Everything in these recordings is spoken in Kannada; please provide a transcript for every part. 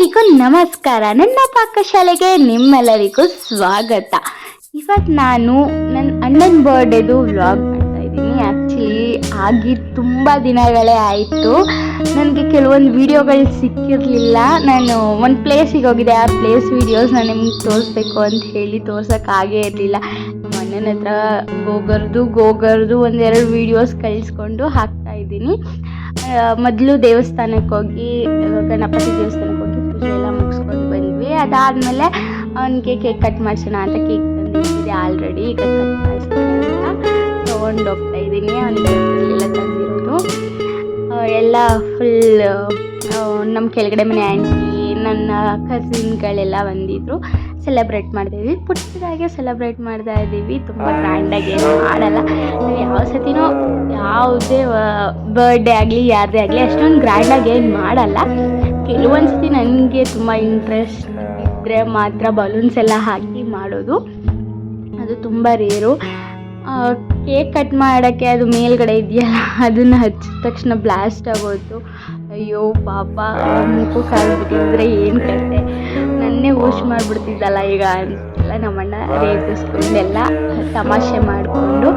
ಎಲ್ಲರಿಗೂ ನಮಸ್ಕಾರ. ನನ್ನ ಪಾಕಶಾಲೆಗೆ ನಿಮ್ಮೆಲ್ಲರಿಗೂ ಸ್ವಾಗತ. ಇವತ್ತು ನಾನು ನನ್ನ ಅಣ್ಣನ ಬರ್ಡೇದು ವ್ಲಾಗ್ ಮಾಡ್ತಾ ಇದ್ದೀನಿ. ಆ್ಯಕ್ಚುಲಿ ಆಗಿ ತುಂಬ ದಿನಗಳೇ ಆಯಿತು. ನನಗೆ ಕೆಲವೊಂದು ವಿಡಿಯೋಗಳು ಸಿಕ್ಕಿರಲಿಲ್ಲ. ನಾನು ಒಂದು ಪ್ಲೇಸಿಗೆ ಹೋಗಿದ್ದೆ. ಆ ಪ್ಲೇಸ್ ವೀಡಿಯೋಸ್ ನಾನು ನಿಮ್ಗೆ ತೋರಿಸ್ಬೇಕು ಅಂತ ಹೇಳಿ ತೋರ್ಸೋಕ್ಕಾಗೇ ಇರಲಿಲ್ಲ. ನಮ್ಮ ಅಣ್ಣನ ಹತ್ರ ಗೋಗರ್ದು ಗೋಗರ್ದು ಒಂದೆರಡು ವೀಡಿಯೋಸ್ ಕಳಿಸ್ಕೊಂಡು ಹಾಕ್ತಾ ಇದ್ದೀನಿ. ಮೊದಲು ದೇವಸ್ಥಾನಕ್ಕೆ ಹೋಗಿ, ಗಣಪತಿ ದೇವಸ್ಥಾನಕ್ಕೆ ಪೂಜೆ ಎಲ್ಲ ಮುಗಿಸ್ಕೊಂಡು ಬಂದ್ವಿ. ಅದಾದ್ಮೇಲೆ ಅವನಿಗೆ ಕೇಕ್ ಕಟ್ ಮಾಡಿಸೋಣ ಅಂತ ಕೇಕ್ ತಂದಿದ್ದೀವಿ ಆಲ್ರೆಡಿ ಈಗ ಕಟ್ ಮಾಡಿಸ್ತೀನಿ ಹೋಗ್ತಾ ಇದ್ದೀನಿ. ಅವನಿಗೆ ಎಲ್ಲ ತಂದಿರೋದು. ಎಲ್ಲ ಫುಲ್ ನಮ್ಮ ಕೆಳಗಡೆ ಮನೆ ಆಂಟಿ ನನ್ನ ಕಸಿನ್ಗಳೆಲ್ಲ ಬಂದಿದ್ರು. ಸೆಲೆಬ್ರೇಟ್ ಮಾಡ್ತಾಯಿದ್ವಿ ಪುಟ್ಟದಾಗೆ ಸೆಲೆಬ್ರೇಟ್ ಮಾಡ್ತಾ ಇದ್ದೀವಿ. ತುಂಬ ಗ್ರ್ಯಾಂಡಾಗಿ ಏನು ಮಾಡಲ್ಲ. ನಾವು ಯಾವ ಸತಿನೂ ಯಾವುದೇ ಬರ್ಡೇ ಆಗಲಿ ಯಾರದೇ ಆಗಲಿ ಅಷ್ಟೊಂದು ಗ್ರ್ಯಾಂಡಾಗಿ ಏನು ಮಾಡಲ್ಲ. ಕೆಲವೊಂದು ಸತಿ ನನಗೆ ತುಂಬ ಇಂಟ್ರೆಸ್ಟ್ ಇದ್ದರೆ ಮಾತ್ರ ಬಲೂನ್ಸ್ ಎಲ್ಲ ಹಾಕಿ ಮಾಡೋದು. ಅದು ತುಂಬ ರೇರು ಕೇಕ್ ಕಟ್ ಮಾಡೋಕ್ಕೆ ಅದು ಮೇಲ್ಗಡೆ ಇದೆಯಲ್ಲ ಅದನ್ನು ಹಚ್ಚಿದ ತಕ್ಷಣ ಬ್ಲಾಸ್ಟ್ ಆಗೋಯ್ತು. ಅಯ್ಯೋ ಪಾಪ ಮುಖಕ್ಕೆ ಆಗ್ಬಿಟ್ಟಿದ್ರೆ ಏನು ಕತೆ? ನನ್ನೇ ವಾಶ್ ಮಾಡಿಬಿಡ್ತಿದ್ದಲ್ಲ ಈಗ ಅಂತೆಲ್ಲ ನಮ್ಮಣ್ಣ ರೇಗಿಸ್ಕೊಂಡೆಲ್ಲ ತಮಾಷೆ ಮಾಡಿಕೊಂಡು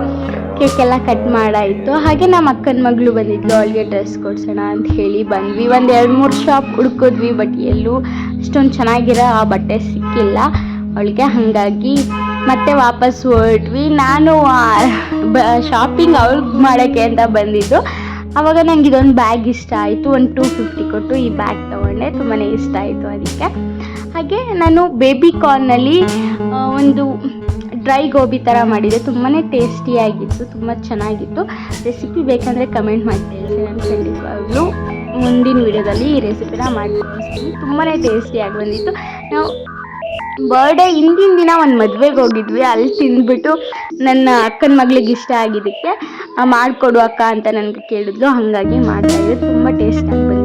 ಕೇಕೆಲ್ಲ ಕಟ್ ಮಾಡಾಯಿತು. ಹಾಗೆ ನಮ್ಮ ಅಕ್ಕನ ಮಗಳು ಬಂದಿದ್ಲು, ಅವಳಿಗೆ ಡ್ರೆಸ್ ಕೊಡ್ಸೋಣ ಅಂತ ಹೇಳಿ ಬಂದ್ವಿ. ಒಂದು ಎರಡು ಮೂರು ಶಾಪ್ ಹುಡ್ಕಿದ್ವಿ ಬಟ್ ಎಲ್ಲೂ ಅಷ್ಟೊಂದು ಚೆನ್ನಾಗಿರೋ ಆ ಬಟ್ಟೆ ಸಿಕ್ಕಿಲ್ಲ. ಅವಳಿಗೆ ಹಾಗಾಗಿ ಮತ್ತೆ ವಾಪಸ್ ಹೊರಟ್ವಿ. ನಾನು ಶಾಪಿಂಗ್ ಅವ್ಳಿಗೆ ಮಾಡೋಕ್ಕೆ ಅಂತ ಬಂದಿದ್ದು. ಆವಾಗ ನಂಗೆ ಇದೊಂದು ಬ್ಯಾಗ್ ಇಷ್ಟ ಆಯಿತು. ಒಂದು ಟೂ ಫಿಫ್ಟಿ ಕೊಟ್ಟು ಈ ಬ್ಯಾಗ್ ತೊಗೊಂಡೆ. ತುಂಬಾ ಇಷ್ಟ ಆಯಿತು ಅದಕ್ಕೆ. ಹಾಗೆ ನಾನು ಬೇಬಿ ಕಾರ್ನಲ್ಲಿ ಒಂದು ಡ್ರೈ ಗೋಬಿ ಥರ ಮಾಡಿದೆ. ತುಂಬಾ ಟೇಸ್ಟಿಯಾಗಿತ್ತು ತುಂಬ ಚೆನ್ನಾಗಿತ್ತು. ರೆಸಿಪಿ ಬೇಕಂದರೆ ಕಮೆಂಟ್ ಮಾಡಿ ತಿಳಿಸಿ ನಾನು ಖಂಡಿತವಾಗ್ಲೂ ಮುಂದಿನ ವಿಡಿಯೋದಲ್ಲಿ ಈ ರೆಸಿಪಿನ ಮಾಡಿ ತೋರಿಸ್ತೀನಿ ತುಂಬಾ ಟೇಸ್ಟಿಯಾಗಿ ಬಂದಿತ್ತು. ನಾವು ಬರ್ಡೇ ಹಿಂದಿನ ದಿನ ಒಂದು ಮದುವೆಗೆ ಹೋಗಿದ್ವಿ. ಅಲ್ಲಿ ತಿಂದ್ಬಿಟ್ಟು ನನ್ನ ಅಕ್ಕನ ಮಗಳಿಗೆ ಇಷ್ಟ ಆಗಿದ್ದಕ್ಕೆ ಮಾಡಿಕೊಡು ಅಕ್ಕ ಅಂತ ನನಗೆ ಕೇಳಿದ್ಲು. ಹಾಗಾಗಿ ಮಾಡ್ತಾಯಿದ್ದೆ ತುಂಬ ಟೇಸ್ಟಾಗಿ ಬಂದಿತ್ತು.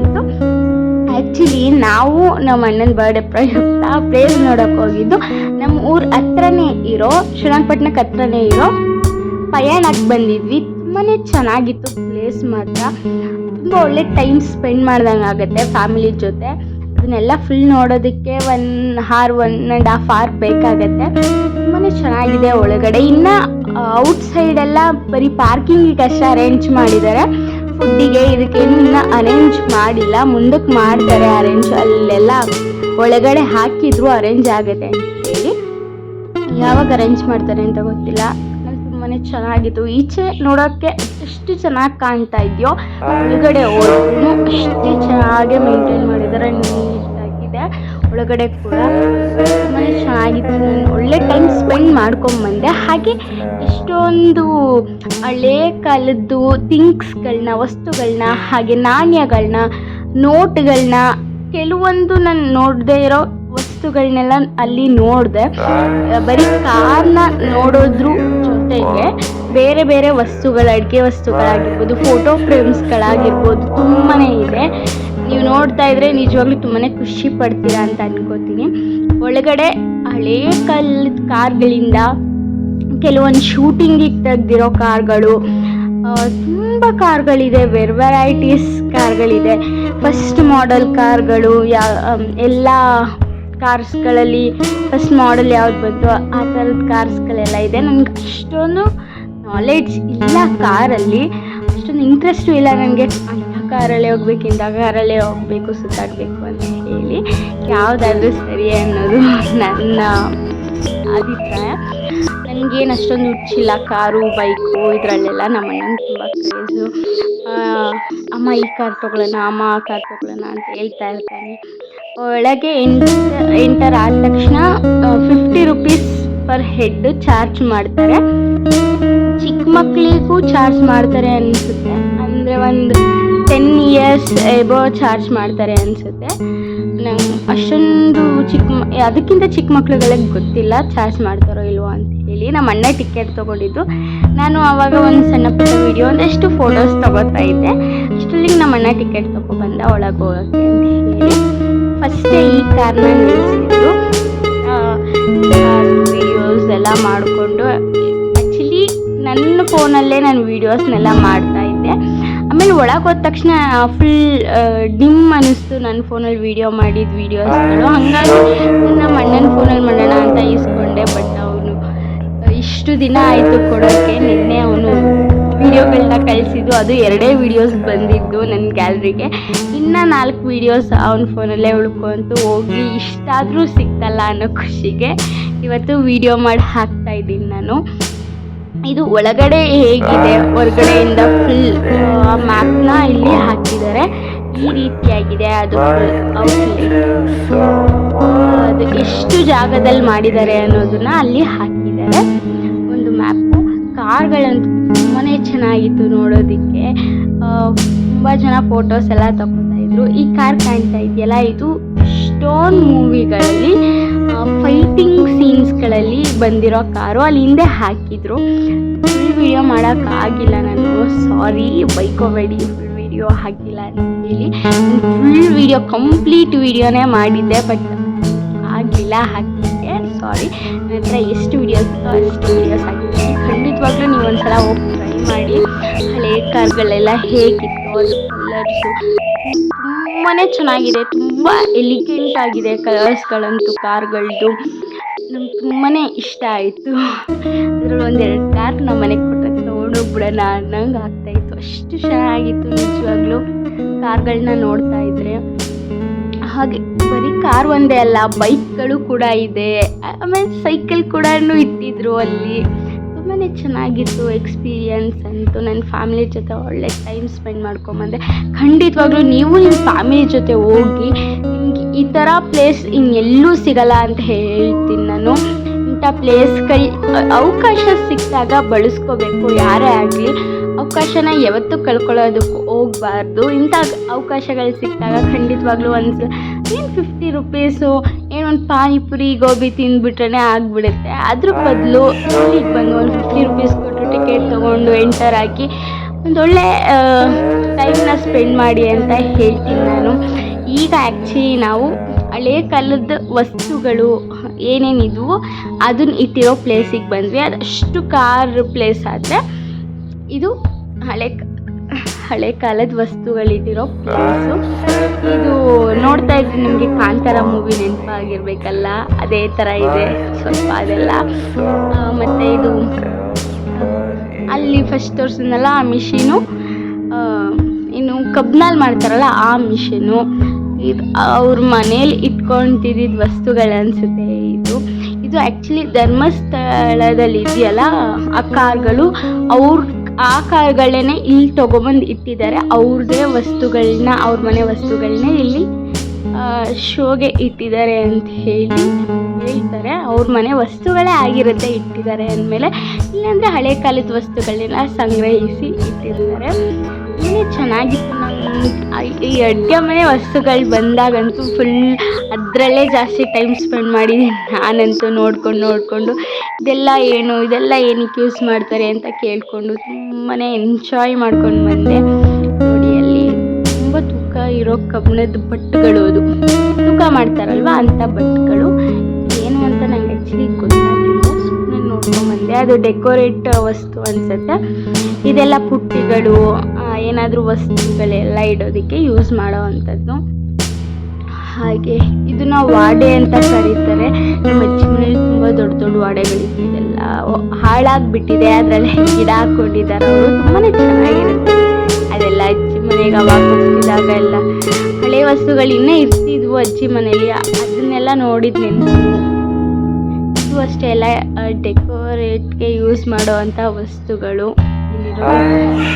ಆ್ಯಕ್ಚುಲಿ ನಾವು ನಮ್ಮ ಅಣ್ಣನ ಬರ್ಡೇ ಪ್ರಯುಕ್ತ ಪ್ಲೇಸ್ ನೋಡೋಕೆ ಹೋಗಿದ್ದು ನಮ್ಮ ಊರ ಹತ್ರನೇ ಇರೋ ಶ್ರೀರಂಗಪಟ್ಟಣಕ್ಕೆ ಹತ್ರನೇ ಇರೋ ಪಯಣಕ್ಕೆ ಬಂದಿದ್ವಿ. ತುಂಬಾ ಚೆನ್ನಾಗಿತ್ತು ಪ್ಲೇಸ್ ಮಾತ್ರ. ತುಂಬ ಒಳ್ಳೆ ಟೈಮ್ ಸ್ಪೆಂಡ್ ಮಾಡ್ದಂಗೆ ಆಗುತ್ತೆ ಫ್ಯಾಮಿಲಿ ಜೊತೆ. ಅದನ್ನೆಲ್ಲ ಫುಲ್ ನೋಡೋದಕ್ಕೆ one hour one and half hour ಬೇಕಾಗತ್ತೆ. ತುಂಬಾ ಚೆನ್ನಾಗಿದೆ ಒಳಗಡೆ. ಇನ್ನು ಔಟ್ ಸೈಡ್ ಎಲ್ಲ ಬರೀ ಪಾರ್ಕಿಂಗಿಗೆ ಅಷ್ಟೇ ಅರೇಂಜ್ ಮಾಡಿದ್ದಾರೆ. ಫುಡ್ಡಿಗೆ ಇದಕ್ಕೆ ಇನ್ನ ಅರೇಂಜ್ ಮಾಡಿಲ್ಲ. ಮುಂದಕ್ಕೆ ಮಾಡ್ತಾರೆ ಅರೇಂಜ್ ಅಲ್ಲೆಲ್ಲ ಒಳಗಡೆ ಹಾಕಿದ್ರು ಅರೇಂಜ್ ಆಗುತ್ತೆ ಅಂತ ಹೇಳಿ. ಯಾವಾಗ ಅರೇಂಜ್ ಮಾಡ್ತಾರೆ ಅಂತ ಗೊತ್ತಿಲ್ಲ. ತುಂಬಾ ಚೆನ್ನಾಗಿತ್ತು. ಈಚೆ ನೋಡೋಕ್ಕೆ ಎಷ್ಟು ಚೆನ್ನಾಗಿ ಕಾಣ್ತಾ ಇದೆಯೋ, ಒಳಗಡೆ ಹೋದ್ರೂ ಅಷ್ಟೇ ಚೆನ್ನಾಗಿ ಮೇಂಟೈನ್ ಒಳಗಡೆ ಕೂಡ ತುಂಬಾ ಚೆನ್ನಾಗಿತ್ತು. ನಾನು ಒಳ್ಳೆ ಟೈಮ್ ಸ್ಪೆಂಡ್ ಮಾಡ್ಕೊಂಬಂದೆ. ಹಾಗೆ ಎಷ್ಟೊಂದು ಹಳೆ ಕಾಲದ್ದು ಥಿಂಗ್ಸ್ಗಳನ್ನ ವಸ್ತುಗಳನ್ನ ಹಾಗೆ ನಾಣ್ಯಗಳನ್ನ ನೋಟ್ಗಳನ್ನ ಕೆಲವೊಂದು ನಾನು ನೋಡದೇ ಇರೋ ವಸ್ತುಗಳನ್ನೆಲ್ಲ ಅಲ್ಲಿ ನೋಡಿದೆ. ಬರೀ ಕಾರ್ನ ನೋಡೋದ್ರ ಜೊತೆಗೆ ಬೇರೆ ಬೇರೆ ವಸ್ತುಗಳು, ಅಡುಗೆ ವಸ್ತುಗಳಾಗಿರ್ಬೋದು ಫೋಟೋ ಫ್ರೇಮ್ಸ್ಗಳಾಗಿರ್ಬೋದು ತುಂಬಾ ಇದೆ. ನೀವು ನೋಡ್ತಾ ಇದ್ರೆ ನಿಜವಾಗ್ಲೂ ತುಂಬಾ ಖುಷಿ ಪಡ್ತೀರಾ ಅಂತ ಅನ್ಕೋತೀನಿ. ಒಳಗಡೆ ಹಳೇ ಕಾಲದ ಕಾರ್ಗಳಿಂದ ಕೆಲವೊಂದು ಶೂಟಿಂಗಿಗೆ ತೆಗ್ದಿರೋ ಕಾರ್ಗಳು ತುಂಬ ಕಾರ್ಗಳಿದೆ, ವೆರ್ ವೆರೈಟೀಸ್ ಕಾರ್ಗಳಿದೆ. ಫಸ್ಟ್ ಮಾಡೆಲ್ ಕಾರ್ಗಳು, ಯಾ ಎಲ್ಲ ಕಾರ್ಸ್ಗಳಲ್ಲಿ ಫಸ್ಟ್ ಮಾಡೆಲ್ ಯಾವ್ದು ಬಂತು ಆ ಥರದ ಕಾರ್ಸ್ಗಳೆಲ್ಲ ಇದೆ. ನನಗೆ ಅಷ್ಟೊಂದು ನಾಲೆಡ್ಜ್ ಇಲ್ಲ ಕಾರಲ್ಲಿ ಅಷ್ಟೊಂದು ಇಂಟ್ರೆಸ್ಟು ಇಲ್ಲ ನನಗೆ ಕಾರಲ್ಲೇ ಇಂದಾಗ ಕಾರಲ್ಲೇ ಹೋಗಬೇಕು, ಸುತ್ತಾಡಬೇಕು ಅಂತ ಹೇಳಿ ಯಾವುದಾದ್ರೂ ಸರಿ ಅನ್ನೋದು ನನ್ನ ಅಭಿಪ್ರಾಯ. ನನಗೇನು ಅಷ್ಟೊಂದು ಹುಚ್ಚಿಲ್ಲ, ಕಾರು, ಬೈಕು, ಇದರಲ್ಲೆಲ್ಲ ನಮ್ಮ ಅಣ್ಣನ ತುಂಬ ಕ್ರೇಜು ಅಮ್ಮ ಈ ಕಾರ್ ತೊಗೊಳ್ಳೋಣ, ಅಮ್ಮ ಆ ಕಾರ್ ತೊಗೊಳ್ಳೋಣ ಅಂತ ಹೇಳ್ತಾ ಇರ್ತಾನೆ. ಒಳಗೆ ಎಂಟರ್ ಎಂಟರ್ ಆದ ತಕ್ಷಣ fifty rupees per head charge ಮಾಡ್ತಾರೆ. ಚಿಕ್ಕ ಮಕ್ಕಳಿಗೂ ಚಾರ್ಜ್ ಮಾಡ್ತಾರೆ ಅನಿಸುತ್ತೆ. ಅಂದರೆ ಒಂದು ಟೆನ್ ಇಯರ್ಸ್ ಎಬೋ ಚಾರ್ಜ್ ಮಾಡ್ತಾರೆ ಅನಿಸುತ್ತೆ. ನಂಗೆ ಅಷ್ಟೊಂದು ಚಿಕ್ಕ ಅದಕ್ಕಿಂತ ಚಿಕ್ಕ ಮಕ್ಳುಗಳಿಗೆ ಗೊತ್ತಿಲ್ಲ ಚಾರ್ಜ್ ಮಾಡ್ತಾರೋ ಇಲ್ವೋ ಅಂತ ಹೇಳಿ. ನಮ್ಮ ಅಣ್ಣ ಟಿಕೆಟ್ ತೊಗೊಂಡಿದ್ದು. ನಾನು ಆವಾಗ ಒಂದು ಸಣ್ಣ ಪುಟ್ಟ ವಿಡಿಯೋ ಒಂದಷ್ಟು ಫೋಟೋಸ್ ತೊಗೋತಾ ಇದ್ದೆ. ಅಷ್ಟರಲ್ಲಿ ನಮ್ಮ ಅಣ್ಣ ಟಿಕೆಟ್ ತೊಗೊಬಂದ ಒಳಗೆ ಹೋಗೋಕ್ಕೆ ಅಂತ ಹೇಳಿ. ಫಸ್ಟೇ ಈ ಕಾರ್ನ ವಿಡಿಯೋಸ್ ಎಲ್ಲ ಮಾಡಿಕೊಂಡು ಆ್ಯಕ್ಚುಲಿ ನನ್ನ ಫೋನಲ್ಲೇ ನಾನು ವೀಡಿಯೋಸ್ನೆಲ್ಲ ಮಾಡ್ತಾ ಆಮೇಲೆ ಒಳಗೆ ಹೋದ ತಕ್ಷಣ ಫುಲ್ ಡಿಮ್ ಅನಿಸ್ತು ನನ್ನ ಫೋನಲ್ಲಿ ವೀಡಿಯೋ ಮಾಡಿದ ವೀಡಿಯೋಸ್ಗಳು ಹಾಗಾಗಿ ನಮ್ಮ ಅಣ್ಣನ ಫೋನಲ್ಲಿ ಮಾಡೋಣ ಅಂತ ಇಸ್ಕೊಂಡೆ ಬಟ್ ಅವನು, ಇಷ್ಟು ದಿನ ಆಯಿತು ಕೊಡೋಕ್ಕೆ ನಿನ್ನೆ ಅವನು ವಿಡಿಯೋಗಳನ್ನ ಕಳಿಸಿದ್ದು, ಅದು ಎರಡೇ ವಿಡಿಯೋಸ್ ಬಂದಿದ್ದು ನನ್ನ ಗ್ಯಾಲ್ರಿಗೆ ಇನ್ನು ನಾಲ್ಕು ವೀಡಿಯೋಸ್ ಅವನ ಫೋನಲ್ಲೇ ಉಳ್ಕೊಂತು ಹೋಗಿ, ಇಷ್ಟಾದರೂ ಸಿಕ್ತಲ್ಲ ಅನ್ನೋ ಖುಷಿಗೆ ಇವತ್ತು ವಿಡಿಯೋ ಮಾಡಿ ಹಾಕ್ತಾ ಇದ್ದೀನಿ ನಾನು. ಇದು ಒಳಗಡೆ ಹೇಗಿದೆ? ಹೊರಗಡೆಯಿಂದ ಫುಲ್ ಮ್ಯಾಪ್ನ ಇಲ್ಲಿ ಹಾಕಿದ್ದಾರೆ. ಈ ರೀತಿಯಾಗಿದೆ ಅದು ಅದು ಎಷ್ಟು ಜಾಗದಲ್ಲಿ ಮಾಡಿದ್ದಾರೆ ಅನ್ನೋದನ್ನ ಅಲ್ಲಿ ಹಾಕಿದ್ದಾರೆ. ಒಂದು ಮ್ಯಾಪು ಕಾರ್ಗಳಂತೂ ತುಂಬಾ ಚೆನ್ನಾಗಿತ್ತು ನೋಡೋದಕ್ಕೆ. ತುಂಬ ಜನ ಫೋಟೋಸ್ ಎಲ್ಲ ತಗೋತಾ ಇದ್ರು. ಈ ಕಾರ್ ಕಾಣ್ತಾ ಇದೆಯಲ್ಲ, ಇದು ಸ್ಟೋನ್ ಮೂವಿಗಳಲ್ಲಿ ಫೈಟಿಂಗ್ ಸೀನ್ಸ್ಗಳಲ್ಲಿ ಬಂದಿರೋ ಕಾರು ಅಲ್ಲಿ ಹಿಂದೆ ಹಾಕಿದ್ರು. ಫುಲ್ ವಿಡಿಯೋ ಮಾಡೋಕ್ಕಾಗಿಲ್ಲ ನಾನು. ಸಾರಿ ಬೈಕೋಬೇಡಿ ಫುಲ್ ವಿಡಿಯೋ ಹಾಕಿಲ್ಲ ಅಂತ ಹೇಳಿ. ಫುಲ್ ವಿಡಿಯೋ ಕಂಪ್ಲೀಟ್ ವಿಡಿಯೋನೇ ಮಾಡಿದ್ದೆ ಬಟ್ ಆಗಲಿಲ್ಲ ಹಾಕಿದ್ದೆ ಸಾರಿ ನನ್ನ ಹತ್ರ ಎಷ್ಟು ವಿಡಿಯೋಸ್ ಅಷ್ಟು ವಿಡಿಯೋಸ್ ಹಾಕಿದ್ದೀನಿ ಖಂಡಿತವಾಗ್ಲೂ ನೀವು ಒಂದ್ಸಲ ಹೋಗಿ ಟ್ರೈ ಮಾಡಿ. ಹಳೆ ಕಾರ್ಗಳೆಲ್ಲ ಹೇಗಿತ್ತು, ಅದು ಕಲರ್ಸು ತುಂಬಾ ಚೆನ್ನಾಗಿದೆ, ತುಂಬ ಎಲಿಗೆಂಟ್ ಆಗಿದೆ ಕಲರ್ಸ್ಗಳಂತೂ ಕಾರ್ಗಳದ್ದು ನಮ್ಗೆ ತುಂಬಾ ಇಷ್ಟ ಆಯಿತು. ಅದ್ರಲ್ಲಿ ಒಂದೆರಡು ಕಾರ್ ನಮ್ಮ ಮನೆಗೆ ಕೊಟ್ಟಾಗ ತೊಗೊಂಡೋಗ್ಬಿಡೋಣ ಅನ್ನಂಗೆ ಆಗ್ತಾಯಿತ್ತು ಅಷ್ಟು ಚೆನ್ನಾಗಿತ್ತು ನಿಜವಾಗ್ಲೂ. ಕಾರ್ಗಳನ್ನ ನೋಡ್ತಾ ಇದ್ರೆ. ಹಾಗೆ ಬರೀ ಕಾರ್ ಒಂದೇ ಅಲ್ಲ ಬೈಕ್ಗಳು ಕೂಡ ಇದೆ. ಆಮೇಲೆ ಸೈಕಲ್ ಕೂಡ ಇಟ್ಟಿದ್ರು ಅಲ್ಲಿ. ತುಂಬಾ ಚೆನ್ನಾಗಿತ್ತು ಎಕ್ಸ್ಪೀರಿಯನ್ಸ್ ಅಂತೂ ನನ್ನ ಫ್ಯಾಮಿಲಿ ಜೊತೆ ಒಳ್ಳೆ ಟೈಮ್ ಸ್ಪೆಂಡ್ ಮಾಡ್ಕೊಂಬಂದೆ. ಖಂಡಿತವಾಗ್ಲೂ ನೀವು ನಿಮ್ಮ ಫ್ಯಾಮಿಲಿ ಜೊತೆ ಹೋಗಿ ನಿಮಗೆ ಈ ಥರ ಪ್ಲೇಸ್ ಇನ್ನೆಲ್ಲೂ ಸಿಗಲ್ಲ ಅಂತ ಹೇಳ್ತೀನಿ ನಾನು. ಇಂಥ ಪ್ಲೇಸ್ಗಳು ಅವಕಾಶ ಸಿಕ್ಕಿದಾಗ ಬಳಸ್ಕೋಬೇಕು, ಯಾರೇ ಆಗಲಿ. ಅವಕಾಶನ ಯಾವತ್ತೂ ಕಳ್ಕೊಳ್ಳೋದಕ್ಕೆ ಹೋಗಬಾರ್ದು. ಇಂಥ ಅವಕಾಶಗಳು ಸಿಕ್ಕಿದಾಗ ಖಂಡಿತವಾಗ್ಲೂ ಒಂದು ಏನು ಫಿಫ್ಟಿ ರುಪೀಸು ಏನೊಂದು ಪಾನಿಪುರಿ, ಗೋಬಿ ತಿಂದ್ಬಿಟ್ರೆ ಆಗ್ಬಿಡುತ್ತೆ. ಅದ್ರ ಬದಲು ಇಲ್ಲಿಗೆ ಬಂದು ಒಂದು ಫಿಫ್ಟಿ ರುಪೀಸ್ ಕೊಟ್ಟು ಟಿಕೆಟ್ ತೊಗೊಂಡು ಎಂಟರ್ ಹಾಕಿ ಒಂದೊಳ್ಳೆ ಟೈಮ್ನ ಸ್ಪೆಂಡ್ ಮಾಡಿ ಅಂತ ಹೇಳ್ತೀನಿ ನಾನು. ಈಗ ಆ್ಯಕ್ಚುಲಿ ನಾವು ಹಳೇ ಕಾಲದ ವಸ್ತುಗಳು ಏನೇನಿದ್ವು ಅದನ್ನ ಇಟ್ಟಿರೋ ಪ್ಲೇಸಿಗೆ ಬಂದ್ವಿ. ಅದಷ್ಟು ಕಾರ್ ಪ್ಲೇಸ್ ಆದರೆ ಇದು ಹಳೆ ಹಳೆ ಕಾಲದ ವಸ್ತುಗಳಿದ್ದಿರೋ ಪ್ಲೇಸು ಇದು ನೋಡ್ತಾ ಇದ್ರೆ ನಿಮಗೆ ಕಾಂತಾರ ಮೂವಿ ನೆನಪಾಗಿರ್ಬೇಕಲ್ಲ, ಅದೇ ಥರ ಇದೆ. ಸ್ವಲ್ಪ ಅದೆಲ್ಲ. ಮತ್ತು ಇದು, ಅಲ್ಲಿ ಫಸ್ಟ್ ತೋರಿಸಿದ್ನಲ್ಲ ಆ ಮಿಷಿನು ಇನ್ನು ಕಬ್ನಲ್ಲಿ ಮಾಡ್ತಾರಲ್ಲ ಆ ಮಿಷಿನು ಇದು ಅವ್ರ ಮನೇಲಿ ಇಟ್ಕೊಂತಿದ್ದ ವಸ್ತುಗಳು ಅನಿಸುತ್ತೆ ಇದು. ಇದು ಆ್ಯಕ್ಚುಲಿ ಧರ್ಮಸ್ಥಳದಲ್ಲಿ ಇದೆಯಲ್ಲ ಆ ಕಾರ್ಗಳು, ಅವ್ರ ಆ ಕಾರ್ಗಳನ್ನೇ ಇಲ್ಲಿ ತೊಗೊಬಂದು ಇಟ್ಟಿದ್ದಾರೆ. ಅವ್ರದೇ ವಸ್ತುಗಳನ್ನ ಅವ್ರ ಮನೆ ವಸ್ತುಗಳನ್ನೇ ಇಲ್ಲಿ ಶೋಗೆ ಇಟ್ಟಿದ್ದಾರೆ ಅಂತ ಹೇಳಿ ಹೇಳ್ತಾರೆ. ಅವ್ರ ಮನೆ ವಸ್ತುಗಳೇ ಆಗಿರುತ್ತೆ ಇಟ್ಟಿದ್ದಾರೆ ಅಂದಮೇಲೆ, ಇಲ್ಲಾಂದರೆ ಹಳೆ ಕಾಲದ ವಸ್ತುಗಳನ್ನ ಸಂಗ್ರಹಿಸಿ ಇಟ್ಟಿದ್ದಾರೆ. ತುಂಬಾ ಚೆನ್ನಾಗಿತ್ತು ನಾನು ಈ ಅಡುಗೆ ಮನೆ ವಸ್ತುಗಳು ಬಂದಾಗಂತೂ ಫುಲ್ ಅದರಲ್ಲೇ ಜಾಸ್ತಿ ಟೈಮ್ ಸ್ಪೆಂಡ್ ಮಾಡಿದ್ದೀನಿ ನಾನಂತೂ ನೋಡ್ಕೊಂಡು, ನೋಡಿಕೊಂಡು ಇದೆಲ್ಲ ಏನು, ಇದೆಲ್ಲ ಏನಕ್ಕೆ ಯೂಸ್ ಮಾಡ್ತಾರೆ ಅಂತ ಕೇಳಿಕೊಂಡು ತುಂಬಾ ಎಂಜಾಯ್ ಮಾಡ್ಕೊಂಡು ಬಂದೆ. ನೋಡಿ, ಅಲ್ಲಿ ತುಂಬ ತೂಕ ಇರೋ ಕಬ್ಬಣದ ಬಟ್ಟುಗಳು ಅದು. ತೂಕ ಮಾಡ್ತಾರಲ್ವ ಅಂಥ ಬಟ್ಟುಗಳು. ಏನು ಅಂತ ನಂಗೆ ಆ್ಯಕ್ಚುಲಿ ಗೊತ್ತಾಗಲಿಲ್ಲ. ಸುಮ್ಮನೆ ನೋಡ್ಕೊಂಡು ಬಂದೆ. ಅದು ಡೆಕೋರೇಟ್ ವಸ್ತು ಅನಿಸುತ್ತೆ. ಇದೆಲ್ಲ ಪುಟ್ಟಿಗಳು ಏನಾದರೂ ವಸ್ತುಗಳೆಲ್ಲ ಇಡೋದಕ್ಕೆ ಯೂಸ್ ಮಾಡೋವಂಥದ್ದು ಹಾಗೆ ಇದನ್ನ ವಾಡೆ ಅಂತ ಕರೀತಾರೆ. ನಮ್ಮ ಮನೇಲಿ ತುಂಬ ದೊಡ್ಡ ದೊಡ್ಡ ವಾಡೆಗಳಿತ್ತು ಇದೆಲ್ಲ ಹಾಳಾಗ್ಬಿಟ್ಟಿದೆ. ಅದರಲ್ಲಿ ಗಿಡ ಹಾಕ್ಕೊಂಡಿದ್ದಾರೆ. ಅವರು ತುಂಬಾ ಚೆನ್ನಾಗಿರುತ್ತೆ. ಅದೆಲ್ಲ ಅಜ್ಜಿ ಮನೆಗೆ ಅವಾಗ ಹೋಗ್ತಿದ್ದಾಗ ಎಲ್ಲ ಹಳೆ ವಸ್ತುಗಳು ಇನ್ನೇ ಇರ್ತಿದ್ವು ಅಜ್ಜಿ ಮನೆಯಲ್ಲಿ ಅದನ್ನೆಲ್ಲ ನೋಡಿದ್ ಇದು ಅಷ್ಟೇ ಎಲ್ಲ ಡೆಕೋರೇಟ್ಗೆ ಯೂಸ್ ಮಾಡುವಂಥ ವಸ್ತುಗಳು.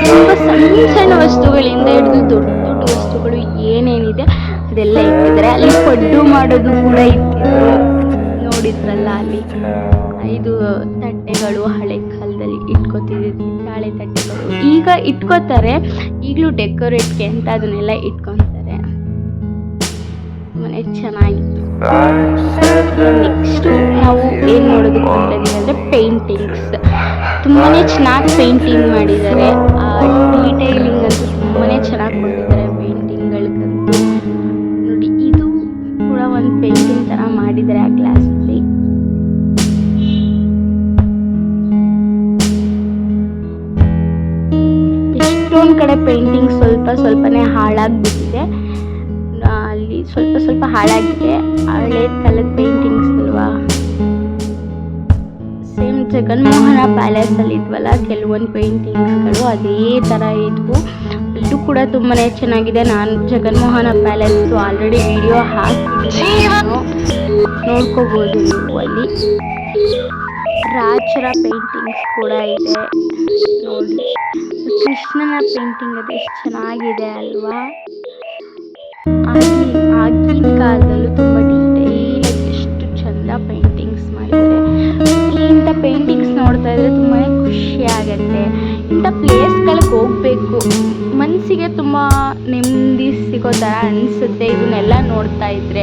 ತುಂಬ ಸಣ್ಣ ಸಣ್ಣ ವಸ್ತುಗಳಿಂದ ಹಿಡಿದು ದೊಡ್ಡ ದೊಡ್ಡ ವಸ್ತುಗಳು ಏನೇನಿದೆ ಅದೆಲ್ಲ ಇಟ್ಟಿದ್ರೆ ಅಲ್ಲಿ ಪಡ್ಡು ಮಾಡೋದು ಕೂಡ ಇಟ್ಟಿದ್ರು ನೋಡಿದ್ರಲ್ಲ ಅಲ್ಲಿ ಇದು ತಟ್ಟೆಗಳು ಹಳೆ ಕಾಲದಲ್ಲಿ ಇಟ್ಕೋತಿದ್ದು ತಾಳೆ ತಟ್ಟೆಗಳು. ಈಗ ಇಟ್ಕೋತಾರೆ. ಈಗಲೂ ಡೆಕೋರೇಟ್ಗೆ ಅಂತ ಅದನ್ನೆಲ್ಲ ಇಟ್ಕೊತಾರೆ. ಮನೆ ಚೆನ್ನಾಗಿತ್ತು. ನೆಕ್ಸ್ಟು ನಾವು ಏನು ನೋಡೋದಕ್ಕೆ ಅಂದ್ರೆ ಅಂದರೆ ಪೇಂಟಿಂಗ್ಸ್ ತುಂಬಾ ಚೆನ್ನಾಗಿ ಪೇಂಟಿಂಗ್ ಮಾಡಿದ್ದಾರೆ. ಡೀಟೈಲಿಂಗ್ ಅಂತೂ ತುಂಬಾ ಚೆನ್ನಾಗಿ ಕೊಟ್ಟಿದ್ದಾರೆ ಪೇಂಟಿಂಗ್ಗಳಿಗಂತೂ ನೋಡಿ, ಇದು ಕೂಡ ಒಂದು ಪೇಂಟಿಂಗ್ ಥರ ಮಾಡಿದ್ದಾರೆ ಆ ಗ್ಲಾಸಲ್ಲಿ ಎಷ್ಟೊಂದು ಕಡೆ ಪೇಂಟಿಂಗ್ ಸ್ವಲ್ಪ ಸ್ವಲ್ಪನೇ ಹಾಳಾಗಿಬಿಟ್ಟಿದೆ. ಅಲ್ಲಿ ಸ್ವಲ್ಪ ಸ್ವಲ್ಪ ಹಾಳಾಗಿದೆ. ಜಗನ್ಮೋಹನ ಪ್ಯಾಲೇಸ್ ಅಲ್ಲಿ ಇದ್ವಲ್ಲ, ಕೆಲವೊಂದು ಪೇಂಟಿಂಗ್ಸ್ಗಳು ಅದೇ ಥರ ಇದ್ವು. ಇದು ಕೂಡ ತುಂಬಾನೇ ಚೆನ್ನಾಗಿದೆ. ನಾನು ಜಗನ್ಮೋಹನ ಪ್ಯಾಲೇಸ್ ಆಲ್ರೆಡಿ ವಿಡಿಯೋ ನೋಡ್ಕೋಬಹುದು ನೋಡ್ಕೋಬೋದು ನೀವು ಅಲ್ಲಿ. ರಾಜರ ಪೇಂಟಿಂಗ್ಸ್ ಕೂಡ ಇದೆ. ನೋಡಿ. ಕೃಷ್ಣನ ಪೇಂಟಿಂಗ್ ಅದು ಎಷ್ಟು ಚೆನ್ನಾಗಿದೆ ಅಲ್ವಾ? ಆಗಿನ ಕಾಲದಲ್ಲೂ ನೋಡ್ತಾ ಇದ್ರೆ ತುಂಬಾ ಖುಷಿ ಆಗತ್ತೆ ಇಂಥ ಪ್ಲೇಸ್ಗಳಿಗೆ ಹೋಗ್ಬೇಕು. ಮನಸ್ಸಿಗೆ ತುಂಬ ನೆಮ್ಮದಿ ಸಿಗೋ ಥರ ಅನಿಸುತ್ತೆ ಇದನ್ನೆಲ್ಲ ನೋಡ್ತಾ ಇದ್ರೆ.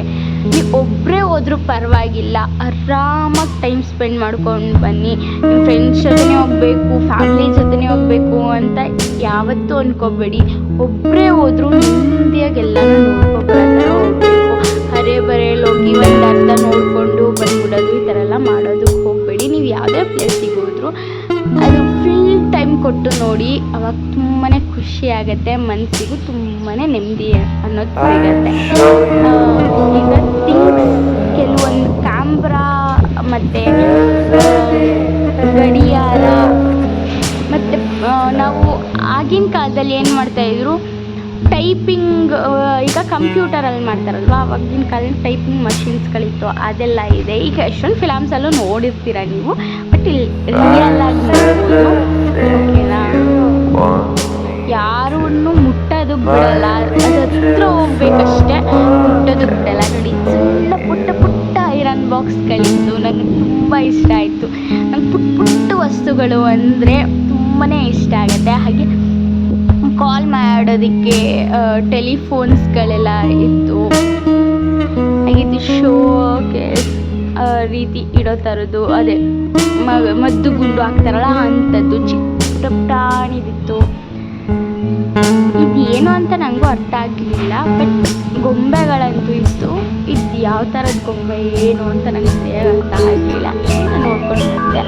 ನೀವು ಒಬ್ಬರೇ ಹೋದ್ರೂ ಪರವಾಗಿಲ್ಲ. ಆರಾಮಾಗಿ ಟೈಮ್ ಸ್ಪೆಂಡ್ ಮಾಡ್ಕೊಂಡು ಬನ್ನಿ. ನಿಮ್ಮ ಫ್ರೆಂಡ್ಸ್ ಜೊತೆನೇ ಹೋಗಬೇಕು ಫ್ಯಾಮಿಲಿ ಜೊತೆನೇ ಹೋಗಬೇಕು ಅಂತ ಯಾವತ್ತೂ ಅನ್ಕೋಬೇಡಿ. ಒಬ್ಬರೇ ಹೋದ್ರೂ ನೆಮ್ಮದಿಯಾಗಿ ಎಲ್ಲ ಹೋಗಬೇಕು. ಹರೇ ಬರೇಲಿ ಹೋಗಿ ಒಂದು ಅರ್ಧ ನೋಡಿಕೊಂಡು ಬಂದ್ಬಿಡೋದು ಈ ಥರ ಎಲ್ಲ ಯಾವುದೇ ಹೋದ್ರು ಅದು ಫುಲ್ ಟೈಮ್ ಕೊಟ್ಟು ನೋಡಿ ಅವಾಗ ತುಂಬಾ ಖುಷಿ ಆಗುತ್ತೆ ಮನಸ್ಸಿಗೂ ತುಂಬಾ ನೆಮ್ಮದಿ ಅನ್ನೋದು ಸಿಗುತ್ತೆ ಈಗ ಕೆಲವೊಂದು ಕ್ಯಾಮ್ರಾ ಮತ್ತು ಗಡಿಯಾರ ಮತ್ತು ನಾವು ಆಗಿನ ಕಾಲದಲ್ಲಿ ಏನು ಮಾಡ್ತಾಯಿದ್ರು ಟೈಪಿಂಗ್ ಈಗ ಕಂಪ್ಯೂಟರಲ್ಲಿ ಮಾಡ್ತಾರಲ್ವ ಅವಾಗಿನ ಕಾಲದಲ್ಲಿ ಟೈಪಿಂಗ್ ಮಷಿನ್ಸ್ಗಳಿತ್ತು ಅದೆಲ್ಲ ಇದೆ. ಈಗ ಎಷ್ಟೊಂದು ಫಿಲಮ್ಸಲ್ಲೂ ನೋಡಿರ್ತೀರ ನೀವು. ಇಲ್ಲಿ ರಿಯಲ್ ಆಗಿ ಓಕೆನಾ ಯಾರನ್ನು ಮುಟ್ಟೋದಕ್ಕೆ ಬಿಡಲ್ಲ. ಅದ್ರ ಹತ್ರ ಹೋಗ್ಬೇಕಷ್ಟೇ. ಮುಟ್ಟೋದಕ್ಕೆ ಬಿಡಲ್ಲ ನೋಡಿ. ಸಣ್ಣ ಪುಟ್ಟ ಪುಟ್ಟ ಐರನ್ ಬಾಕ್ಸ್ಗಳಿತ್ತು ನನಗೆ ತುಂಬ ಇಷ್ಟ ಆಯಿತು. ನಂಗೆ ಪುಟ್ಟ ಪುಟ್ಟ ವಸ್ತುಗಳು ಅಂದರೆ ತುಂಬಾ ಇಷ್ಟ ಆಗುತ್ತೆ. ಹಾಗೆ ಕಾಲ್ ಮಾಡೋದಕ್ಕೆ ಟೆಲಿಫೋನ್ಸ್ಗಳೆಲ್ಲ ಇತ್ತು. ಹಾಗಿತ್ತು ಶೋ ಕೇಸ್ ರೀತಿ ಇಡೋ ಥರದ್ದು, ಅದೇ ಮದ್ದು ಗುಂಡು ಹಾಕ್ತಾರಲ್ಲ ಅಂಥದ್ದು ಚಿಕ್ಕ ಪ್ರಾಣಿದಿತ್ತು ಇದು ಇದೇನು ಅಂತ ನನಗೂ ಅರ್ಥ ಆಗಲಿಲ್ಲ ಬಟ್ ಗೊಂಬೆಗಳಂತೂ ಇತ್ತು. ಇದು ಯಾವ ಥರದ ಗೊಂಬೆ, ಏನು ಅಂತ ನನಗೆ ಸರಿಯಾಗಿ ಅರ್ಥ ಆಗಲಿಲ್ಲ. ನೋಡ್ಕೊಂಡು ಬಂದೆ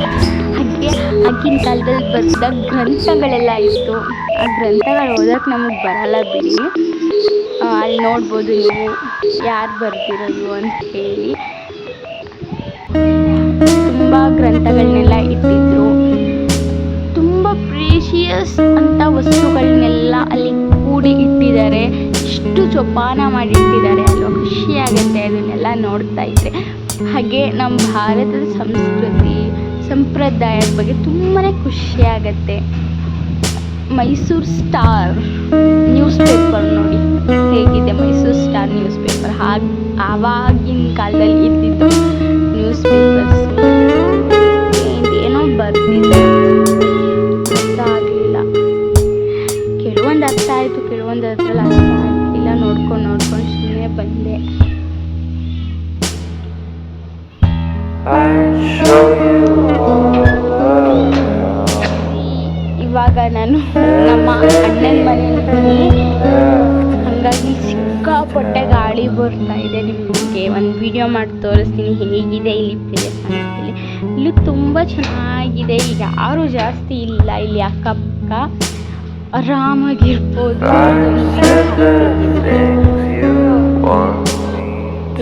ಹಾಗೆ ಆಗಿನ ಕಾಲದಲ್ಲಿ ಬಂದ ಗ್ರಂಥಗಳೆಲ್ಲ ಇತ್ತು. ಆ ಗ್ರಂಥಗಳು ಓದೋಕೆ ನಮಗೆ ಬರಲ್ಲ ಬಿಡಿ. ಅಲ್ಲಿ ನೋಡ್ಬೋದು ನೀವು ಯಾರು ಬರ್ತಿರೋದು ಅಂತ ಹೇಳಿ. ತುಂಬ ಗ್ರಂಥಗಳನ್ನೆಲ್ಲ ಇಟ್ಟಿದ್ರು. ತುಂಬ ಪ್ರೀಶಿಯಸ್ ಅಂತ ವಸ್ತುಗಳನ್ನೆಲ್ಲ ಅಲ್ಲಿ ಕೂಡಿ ಇಟ್ಟಿದ್ದಾರೆ. ಎಷ್ಟು ಜೋಪಾನ ಮಾಡಿಟ್ಟಿದ್ದಾರೆ. ಅಲ್ವಾ, ಖುಷಿ ಆಗುತ್ತೆ ಅದನ್ನೆಲ್ಲ ನೋಡ್ತಾ ಇದ್ರೆ. ಹಾಗೆ ನಮ್ಮ ಭಾರತದ ಸಂಸ್ಕೃತಿ, ಸಂಪ್ರದಾಯದ ಬಗ್ಗೆ ತುಂಬಾ ಖುಷಿ ಮೈಸೂರು ಸ್ಟಾರ್ ನ್ಯೂಸ್ ಪೇಪರ್ ನೋಡಿ. ಹೇಗಿದೆ ಮೈಸೂರು ಸ್ಟಾರ್ ನ್ಯೂಸ್ ಪೇಪರ್? ಹಾಗೆ ಆವಾಗಿನ ಕಾಲದಲ್ಲಿ ಇದ್ದಿದ್ದು ನ್ಯೂಸ್ ಪೇಪರ್ಸ್. ಮಾಡಿ ತೋರಿಸ್ತೀನಿ, ಹೇಗಿದೆ ಇಲ್ಲಿ ಪ್ಲೇಸ್ ಅಂತೇಳಿ ಇಲ್ಲಿ ತುಂಬ ಚೆನ್ನಾಗಿದೆ, ಯಾರು ಜಾಸ್ತಿ ಇಲ್ಲ ಇಲ್ಲಿ ಅಕ್ಕಪಕ್ಕ. ಆರಾಮಾಗಿರ್ಬೋದು.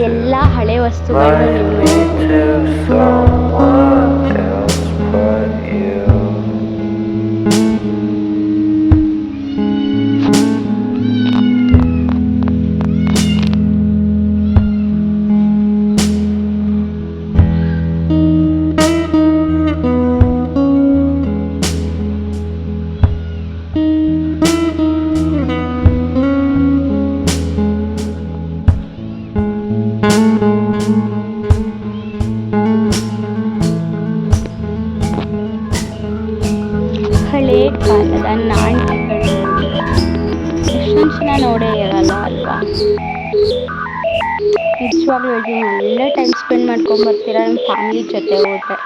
ಎಲ್ಲ ಹಳೆ ವಸ್ತುಗಳು ಎಷ್ಟೊಂದು ನೋಡೇ ಇರಲ್ಲ ಅಲ್ವಾ? ನಿಜವಾಗ್ಲೂ ಒಳ್ಳೆ ಟೈಮ್ ಸ್ಪೆಂಡ್ ಮಾಡ್ಕೊಂಡು ಬರ್ತೀರಾ ನಿಮ್ಮ ಫ್ಯಾಮಿಲಿ ಜೊತೆ ಹೋದ್ರೆ.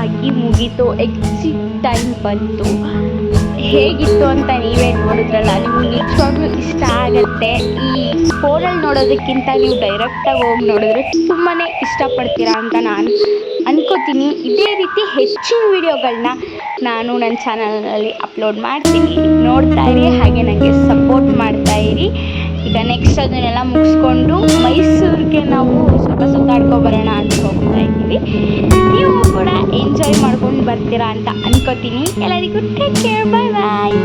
ಆಗಿ ಮುಗೀತು ಎಕ್ಸಿಟ್ ಟೈಮ್ ಬಂತು. ಹೇಗಿತ್ತು ಅಂತ ನೀವೇ ನೋಡಿದ್ರಲ್ಲ, ನಿಮ್ಗೆ ನಿಜವಾಗ್ಲೂ ಇಷ್ಟ ಆಗುತ್ತೆ. ಈ ಫೋನಲ್ಲಿ ನೋಡೋದಕ್ಕಿಂತ ನೀವು ಡೈರೆಕ್ಟಾಗಿ ಹೋಗಿ ನೋಡಿದ್ರೆ ತುಂಬಾ ಇಷ್ಟಪಡ್ತೀರಾ ಅಂತ ನಾನು ಅನ್ಕೋತೀನಿ. ಇದೇ ರೀತಿ ಹೆಚ್ಚಿನ ವಿಡಿಯೋಗಳನ್ನ ನಾನು ನನ್ನ ಚಾನಲ್ನಲ್ಲಿ ಅಪ್ಲೋಡ್ ಮಾಡ್ತೀನಿ. ನೋಡ್ತಾ ಇರಿ, ಹಾಗೆ ನನಗೆ ಸಪೋರ್ಟ್ ಮಾಡ್ತಾ ಇರಿ. ಈಗ ನೆಕ್ಸ್ಟ್ ಅದನ್ನೆಲ್ಲ ಮುಗಿಸ್ಕೊಂಡು ಮೈಸೂರಿಗೆ ನಾವು ಸ್ವಲ್ಪ ಸುತ್ತಾಡ್ಕೊಬರೋಣ ಅಂತ ಹೋಗ್ತಾ ಇದ್ದೀವಿ. ನೀವು ಕೂಡ ಎಂಜಾಯ್ ಮಾಡ್ಕೊಂಡು ಬರ್ತೀರಾ ಅಂತ ಅನ್ಕೋತೀನಿ. ಎಲ್ಲರಿಗೂ ಟೇಕ್ ಕೇರ್ ಬಾಯ್ ಬಾಯ್